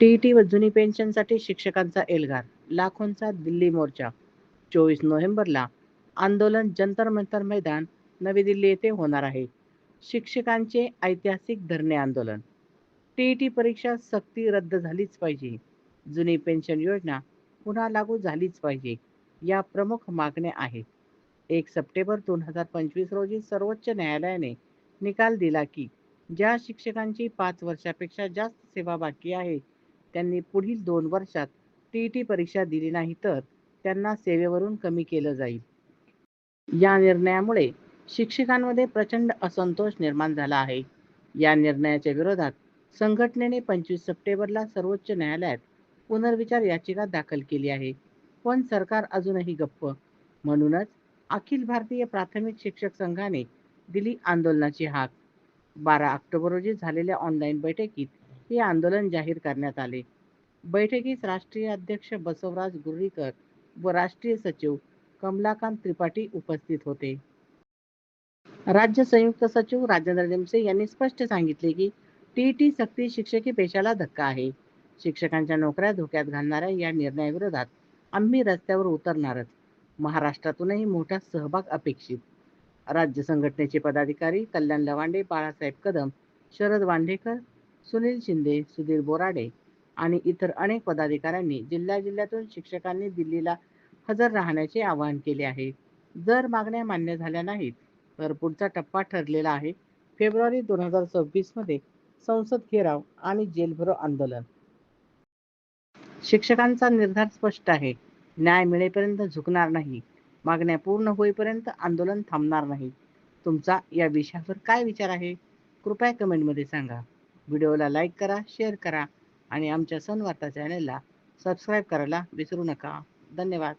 TET व जुनी पेन्शनसाठी शिक्षकांचा एल्गार लाखोंचा दिल्ली मोर्चा. चोवीस नोव्हेंबरला आंदोलन जंतर मंतर मैदान नवी दिल्ली येथे होणार आहे. शिक्षकांचे ऐतिहासिक धरणे आंदोलन. टीईटी परीक्षा सक्ती रद्द झालीच पाहिजे. जुनी पेन्शन योजना पुन्हा लागू झालीच पाहिजे या प्रमुख मागण्या आहेत. एक सप्टेंबर दोन हजार पंचवीस रोजी सर्वोच्च न्यायालयाने निकाल दिला की ज्या शिक्षकांची पाच वर्षापेक्षा जास्त सेवा बाकी आहे त्यांनी पुढील दोन वर्षात टी टी परीक्षा दिली नाही तर त्यांना सेवेवरून कमी केलं जाईल. या निर्णयामुळे शिक्षकांमध्ये प्रचंड असंतोष निर्माण झाला आहे. या निर्णयाच्या विरोधात संघटनेने पंचवीस सप्टेंबरला सर्वोच्च न्यायालयात पुनर्विचार याचिका दाखल केली आहे. पण सरकार अजूनही गप्प. म्हणूनच अखिल भारतीय प्राथमिक शिक्षक संघाने दिली आंदोलनाची हाक. बारा ऑक्टोबर रोजी झालेल्या ऑनलाईन बैठकीत हे आंदोलन जाहीर करण्यात आले. बैठकीस राष्ट्रीय अध्यक्ष बसवराज गुर्रीकर व राष्ट्रीय सचिव कमलाकांत त्रिपाठी उपस्थित होते. राज्य संयुक्त सचिव राजेंद्र निमसे यांनी स्पष्ट सांगितले की टीईटी सक्ती शिक्षकी पेशाला धक्का आहे. शिक्षकांच्या नोकऱ्या धोक्यात घालणाऱ्या या निर्णयाविरोधात आम्ही रस्त्यावर उतरणारच. महाराष्ट्रातूनही मोठा सहभाग अपेक्षित. राज्य संघटनेचे पदाधिकारी कल्याण लवांडे बाळासाहेब कदम शरद वांडेकर सुनील शिंदे सुधीर बोराडे आणि इतर अनेक पदाधिकाऱ्यांनी जिल्ह्या जिल्ह्यातून शिक्षकांनी दिल्लीला हजर राहण्याचे आवाहन केले आहे. जर मागण्या मान्य झाल्या नाहीत तर पुढचा टप्पा ठरलेला आहे. फेब्रुवारी दोन हजार सव्वीसमध्ये संसद घेराव आणि जेलभरो आंदोलन. शिक्षकांचा निर्धार स्पष्ट आहे. न्याय मिळेपर्यंत झुकणार नाही. मागण्या पूर्ण होईपर्यंत आंदोलन थांबणार नाही. तुमचा या विषयावर काय विचार आहे? कृपया कमेंटमध्ये सांगा. व्हिडिओला लाईक करा शेअर करा आणि आमच्या सनवार्ता चॅनलला सबस्क्राईब करायला विसरू नका. धन्यवाद.